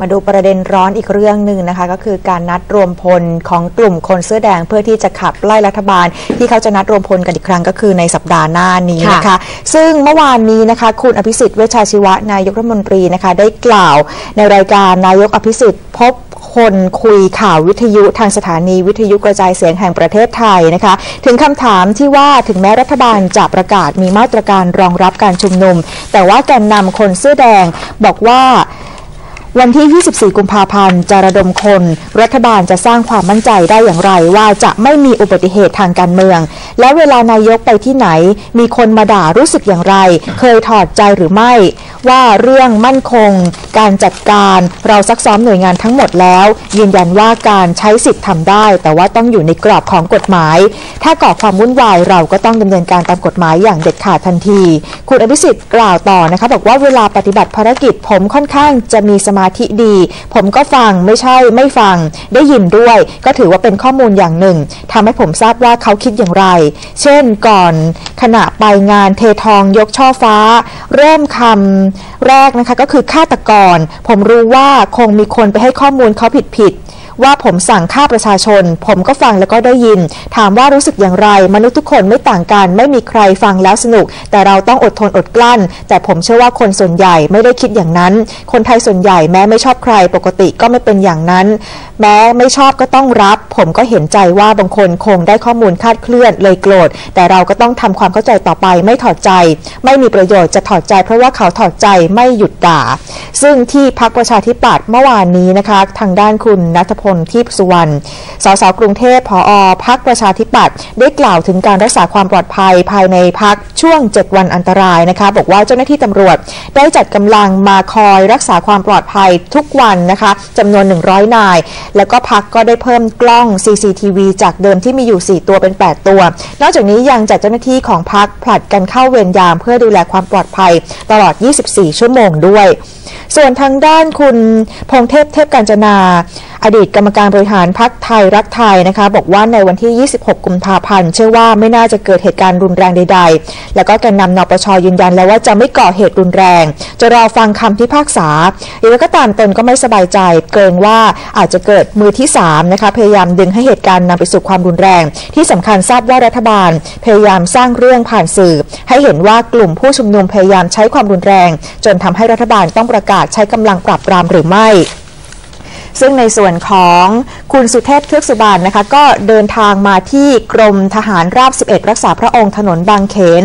มาดูประเด็นร้อนอีกเรื่องหนึ่งนะคะ ก็คือการนัดรวมพลของกลุ่มคนเสื้อแดงเพื่อที่จะขับไล่รัฐบาล ที่เขาจะนัดรวมพลกันอีกครั้งก็คือในสัปดาห์หน้านี้นะคะค่ะซึ่งเมื่อวานนี้นะคะ คุณอภิสิทธิ์เวชชาชีวะนายกรัฐมนตรีนะคะ ได้กล่าวในรายการนายกอภิสิทธิ์พบคนคุยข่าววิทยุทางสถานีวิทยุกระจายเสียงแห่งประเทศไทยนะคะ ถึงคำถามที่ว่าถึงแม้รัฐบาลจะประกาศมีมาตรการรองรับการชุมนุม แต่ว่าแกนนำคนเสื้อแดงบอกว่า วันที่ 24 กุมภาพันธ์จะระดมคน รัฐบาลจะสร้างความมั่นใจได้อย่างไรว่าจะไม่มีอุบัติเหตุทางการเมือง และเวลานายกไปที่ไหน มีคนมาด่ารู้สึกอย่างไร เคยถอดใจหรือไม่ ว่าเรื่องมั่นคง การจัดการเราซักซ้อมหน่วยงานทั้งหมดแล้ว ยืนยันว่าการใช้สิทธิ์ทำได้ แต่ว่าต้องอยู่ในกรอบของกฎหมาย ถ้าก่อความวุ่นวายเราก็ต้องดำเนินการตามกฎหมายอย่างเด็ดขาดทันที คุณอภิสิทธิ์กล่าวต่อนะคะบอกว่าเวลาปฏิบัติภารกิจผมค่อนข้างจะมีสมาาธิดี ผมก็ฟังไม่ใช่ไม่ฟัง ได้ยินด้วย ก็ถือว่าเป็นข้อมูลอย่างหนึ่งทำให้ผมทราบว่าเขาคิดอย่างไร เช่นก่อนขณะไปงานเททองยกช่อฟ้า เริ่มคำแรกนะคะก็คือฆาตกร ผมรู้ว่าคงมีคนไปให้ข้อมูลเขาผิดผิด ว่าผมสั่งฆ่าประชาชน ผมก็ฟังแล้วก็ได้ยิน ถามว่ารู้สึกอย่างไร มนุษย์ทุกคนไม่ต่างกัน ไม่มีใครฟังแล้วสนุก แต่เราต้องอดทนอดกลั้น แต่ผมเชื่อว่าคนส่วนใหญ่ไม่ได้คิดอย่างนั้น คนไทยส่วนใหญ่แม้ไม่ชอบใครปกติก็ไม่เป็นอย่างนั้น แม้ไม่ชอบก็ต้องรับ ผมก็เห็นใจว่าบางคนคงได้ข้อมูลคาดเคลื่อนเลยโกรธ แต่เราก็ต้องทำความเข้าใจต่อไปไม่ถอดใจ ไม่มีประโยชน์จะถอดใจ เพราะว่าเขาถอดใจไม่หยุดด่า ซึ่งที่พักประชาธิปัตย์เมื่อวานนี้นะคะ ทางด้านคุณนัทพลทิพสุวรรณ สสกรุงเทพผอพักประชาธิปัตย์ได้กล่าวถึงการรักษาความปลอดภัยภายในพักช่วง 7 วันอันตรายนะคะ บอกว่าเจ้าหน้าที่ตำรวจได้จัดกำลังมาคอยรักษาความปลอดภัยทุกวันนะคะจำนวน 100 นาย แล้วก็พักก็ได้เพิ่มกล้อง CCTV จากเดิมที่มีอยู่ 4 ตัวเป็น 8 ตัว นอกจากนี้ยังจัดเจ้าหน้าที่ของพักผลัดกันเข้าเวรยามเพื่อดูแลความปลอดภัยตลอด 24 ชั่วโมงด้วย ส่วนทางด้านคุณพงเทพเทพการจนา อดีตกรรมการบริหารพักไทยรักไทยนะคะ บอกว่าในวันที่ 26 กุมภาพันธ์ เชื่อว่าไม่น่าจะเกิดเหตุการณ์รุนแรงใด ๆ แล้วก็แกนนำนปชยืนยันแล้วว่าจะไม่ก่อเหตุรุนแรง จะรอฟังคำพิพากษาอย่างไรก็ตามตนก็ไม่สบายใจ เกรงว่าอาจจะเกิดมือที่3นะคะพยายามดึงให้เหตุการณ์นำไปสู่ความรุนแรง ที่สำคัญทราบว่ารัฐบาล พยายามสร้างเรื่องผ่านสื่อ ให้เห็นว่ากลุ่มผู้ชุมนุมพยายามใช้ความรุนแรง จนทำให้รัฐบาลต้องประกาศใช้กำลังปราบปรามหรือไม่ ซึ่งในส่วนของคุณสุเทพเทือกสุบานนะคะ ก็เดินทางมาที่กรมทหารราบ 11 รักษาพระองค์ถนนบางเขน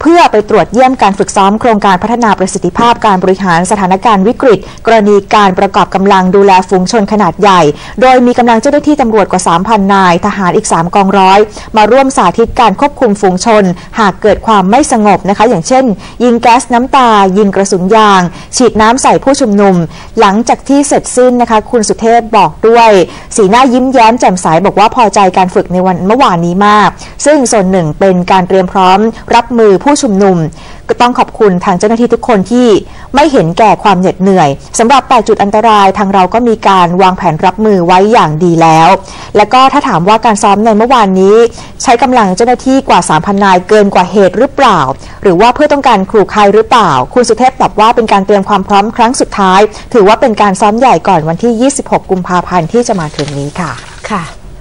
เพื่อไปตรวจเยี่ยมการฝึกซ้อมโครงการพัฒนาประสิทธิภาพการบริหารสถานการณ์วิกฤต กรณีการประกอบกำลังดูแลฝูงชนขนาดใหญ่ โดยมีกำลังเจ้าหน้าที่ตำรวจกว่า 3,000 นาย ทหารอีก 3 กองร้อย มาร่วมสาธิตการควบคุมฝูงชน หากเกิดความไม่สงบนะคะ อย่างเช่น ยิงแก๊สน้ำตา ยิงกระสุนยาง ฉีดน้ำใส่ผู้ชุมนุม หลังจากที่เสร็จสิ้นนะคะ คุณสุเทพบอกด้วย สีหน้ายิ้มแย้มแจ่มใสบอกว่าพอใจการฝึกในวันเมื่อวานนี้มาก ซึ่งส่วนหนึ่งเป็นการเตรียมพร้อมรับมือผู้ชุมนุม ก็ต้องขอบคุณทางเจ้าหน้าที่ทุกคนที่ไม่เห็นแก่ความเหน็ดเหนื่อยสำหรับ 8 จุดอันตรายทางเราก็มีการวางแผนรับมือไว้อย่างดีแล้ว แล้วก็ถ้าถามว่าการซ้อมในเมื่อวานนี้ ใช้กำลังเจ้าหน้าที่กว่า 3,000 นายเกินกว่าเหตุหรือเปล่า หรือว่าเพื่อต้องการขู่ใครหรือเปล่า คุณสุเทพตอบว่าเป็นการเตรียมความพร้อมครั้งสุดท้าย ถือว่าเป็นการซ้อมใหญ่ก่อนวันที่ 26 กุมภาพันธ์ที่จะมาถึงนี้ค่ะค่ะ